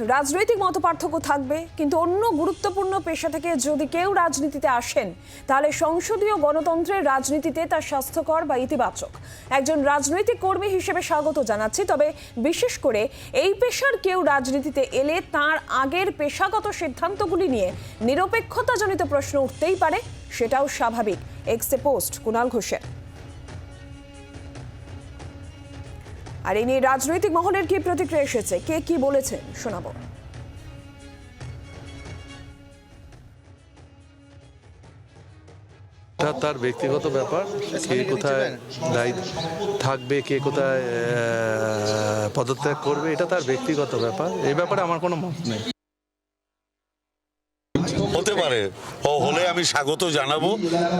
রাজনৈতিক মতপার্থক্য থাকবে, কিন্তু অন্য গুরুত্বপূর্ণ পেশা থেকে যদি কেউ রাজনীতিতে আসেন, তাহলে সংসদীয় গণতন্ত্রের রাজনীতিতে তার স্বাস্থ্যকর বা ইতিবাচক। একজন রাজনৈতিক কর্মী হিসেবে স্বাগত জানাচ্ছি, তবে বিশেষ করে এই পেশার কেউ রাজনীতিতে এলে তার আগের পেশাগত সিদ্ধান্তগুলি নিয়ে নিরপেক্ষতাজনিত প্রশ্ন উঠতেই পারে, সেটাও স্বাভাবিক। এক্সে পোস্ট কুণাল ঘোষের। আর এই নিয়ে রাজনৈতিক মহলের কি প্রতিক্রিয়া এসেছে? কে কি বলেছেন শোনাবো। এটা তার ব্যক্তিগত ব্যাপার। কে কোথায় দায়িত্ব থাকবে কে কোথায় পদত্যাগ করবে এটা তার ব্যক্তিগত ব্যাপার। এই ব্যাপারে আমার কোনো মত নেই। হতে পারে। ও হলে আমি স্বাগত জানাব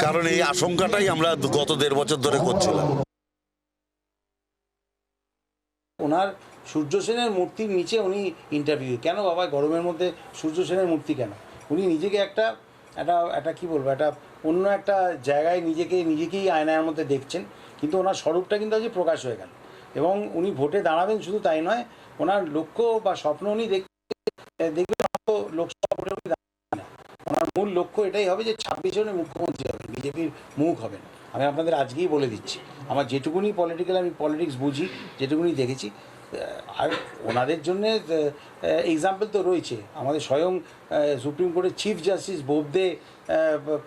কারণ এই আশঙ্কাটাই আমরা গত দেড় বছর ধরে করছিলাম। ওনার সূর্য সেনের মূর্তির নিচে উনি ইন্টারভিউ কেন বাবা, গরমের মধ্যে সূর্য সেনের মূর্তি কেন? উনি নিজেকে একটা একটা একটা কী বলব, একটা অন্য একটা জায়গায় নিজেকে, নিজেকেই আয়নার মধ্যে দেখছেন, কিন্তু ওনার স্বরূপটা কিন্তু আজ প্রকাশ হয়ে গেল। এবং উনি ভোটে দাঁড়াবেন শুধু তাই নয়, ওনার লক্ষ্য বা স্বপ্ন উনি দেখ দেখবেন লোকসভা ভোটে উনি ওনার মূল লক্ষ্য এটাই হবে যে ছাব্বিশ উনি মুখ্যমন্ত্রী হবেন, বিজেপির মুখ হবেন। আমি আপনাদের আজকেই বলে দিচ্ছি। আমার যেটুকুনি পলিটিক্যাল আমি পলিটিক্স বুঝি, যেটুকুনি দেখেছি আর ওনাদের জন্যে এক্সাম্পল তো রয়েছে। আমাদের স্বয়ং সুপ্রিম কোর্টের চিফ জাস্টিস বোবদে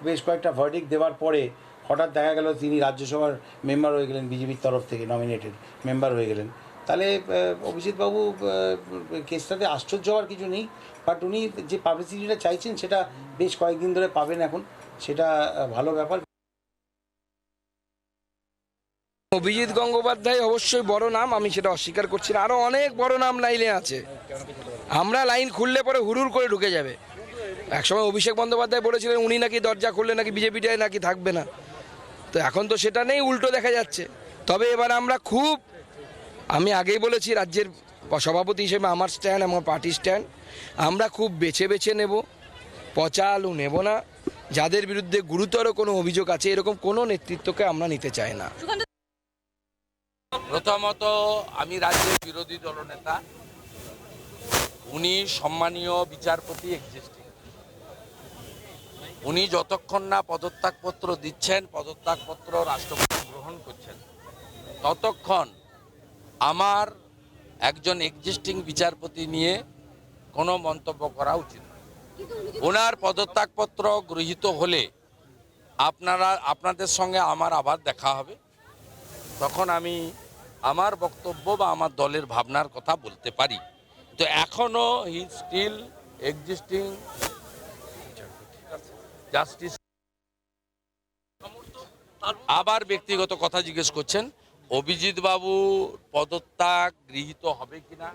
বেশ কয়েকটা ভার্ডিক দেওয়ার পরে হঠাৎ দেখা গেল তিনি রাজ্যসভার মেম্বার হয়ে গেলেন, বিজেপির তরফ থেকে নমিনেটেড মেম্বার হয়ে গেলেন। তাহলে অভিজিৎবাবু কেসটাতে আশ্চর্য হওয়ার কিছু নেই বাট উনি যে পাবলিসিটিটা চাইছেন, সেটা বেশ কয়েকদিন ধরে পাবেন এখন। সেটা ভালো ব্যাপার। অভিজিৎ গঙ্গোপাধ্যায় অবশ্যই বড় নাম, আমি সেটা অস্বীকার করছি না। আরও অনেক বড় নাম লাইনে আছে। আমরা লাইন খুললে পরে হুড়ুর করে ঢুকে যাবে। একসময় অভিষেক বন্দ্যোপাধ্যায় বলেছিলেন, উনি নাকি দরজা খুললে নাকি বিজেপিটাই নাকি থাকবে না। তো এখন তো সেটা নেই, উল্টো দেখা যাচ্ছে। তবে এবার আমরা খুব, আমি আগেই বলেছি, রাজ্যের সভাপতি হিসেবে আমার স্ট্যান্ড, আমার পার্টি স্ট্যান্ড, আমরা খুব বেছে বেছে নেব। পচা আলু নেব না। যাদের বিরুদ্ধে গুরুতর কোনো অভিযোগ আছে, এরকম কোনো নেতৃত্বকে আমরা নিতে চাই না। প্রথমত আমি রাজ্যের বিরোধী দলনেতা। উনি সম্মানীয় বিচারপতি এক্সিস্টিং উনি যতক্ষণ না পদত্যাগপত্র দিচ্ছেন, পদত্যাগপত্র রাষ্ট্রপতি গ্রহণ করছেন, ততক্ষণ আমার একজন এক্সিস্টিং বিচারপতি নিয়ে কোনো মন্তব্য করা উচিত ওনার পদত্যাগপত্র গৃহীত হলে আপনারা, আপনাদের সঙ্গে আমার আবার দেখা হবে। তখন আমি আমার বক্তব্য বা আমার দলের ভাবনার কথা বলতে পারি। তো এখনও হি স্টিল এক্সিস্টিং জাস্টিস আবার ব্যক্তিগত কথা জিজ্ঞেস করছেন, অভিজিৎ বাবু পদত্যাগ গৃহীত হবে কিনা?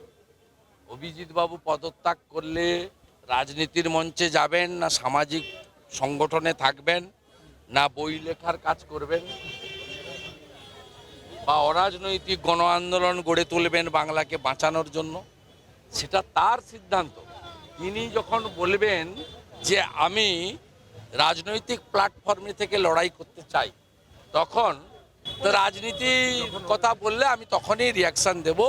অভিজিৎ বাবু পদত্যাগ করলে রাজনীতির মঞ্চে যাবেন না সামাজিক সংগঠনে থাকবেন না বই লেখার কাজ করবেন? বা অরাজনৈতিক গণ আন্দোলন গড়ে তুলবেন বাংলাকে বাঁচানোর জন্য, সেটা তার সিদ্ধান্ত। তিনি যখন বলবেন যে আমি রাজনৈতিক প্ল্যাটফর্মে থেকে লড়াই করতে চাই, তখন রাজনীতি কথা বললে আমি তখনই রিয়াকশন দেব।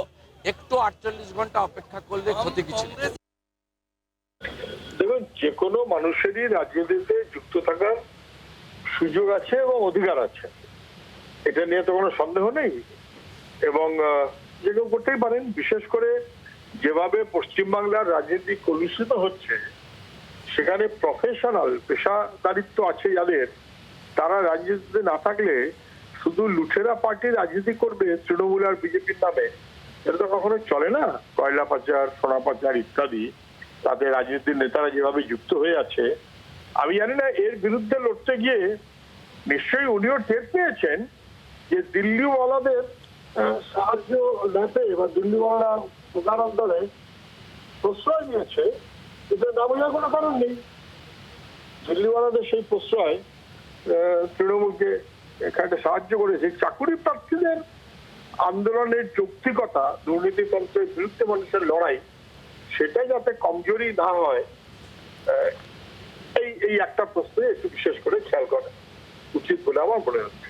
একটু আটচল্লিশ ঘণ্টা অপেক্ষা করলে ক্ষতি কিছু দেখুন, যে কোনো মানুষেরই রাজনীতিতে যুক্ত থাকার সুযোগ আছে এবং অধিকার আছে। এটা নিয়ে তো কোনো সন্দেহ নেই। এবং যে কেউ করতেই পারেন, বিশেষ করে যেভাবে পশ্চিমবাংলার রাজনীতি কলুষিত হচ্ছে, সেখানে প্রফেশনাল পেশাদারিত্ব আছে যাদের। তারা রাজনীতিতে না থাকলে শুধু লুঠেরা পার্টি রাজনীতি করবে তৃণমূল আর বিজেপির নামে। এটা তো কখনো চলে না। কয়লা পাচার, সোনা পাচার ইত্যাদি। তাতে রাজনীতির নেতারা যেভাবে যুক্ত হয়ে আছে, আমি জানি না এর বিরুদ্ধে লড়তে গিয়ে নিশ্চয়ই উনিও টের পেয়েছেন যে দিল্লিওয়ালাদের সাহায্য না পেয়ে বা দিল্লিওয়ালা প্রধান দলে প্রশ্রয় নিয়েছে কিন্তু না বোঝার কোনো কারণ নেই। দিল্লিওয়ালাদের সেই প্রশ্রয় তৃণমূলকে এখানে সাহায্য করেছে চাকুরি প্রার্থীদের আন্দোলনের যৌক্তিকতা, দুর্নীতিতন্ত্রের বিরুদ্ধে মানুষের লড়াই সেটা যাতে কমজোরি না হয় এই এই একটা প্রশ্নে একটু বিশেষ করে খেয়াল করা উচিত বলে আমার মনে হচ্ছে।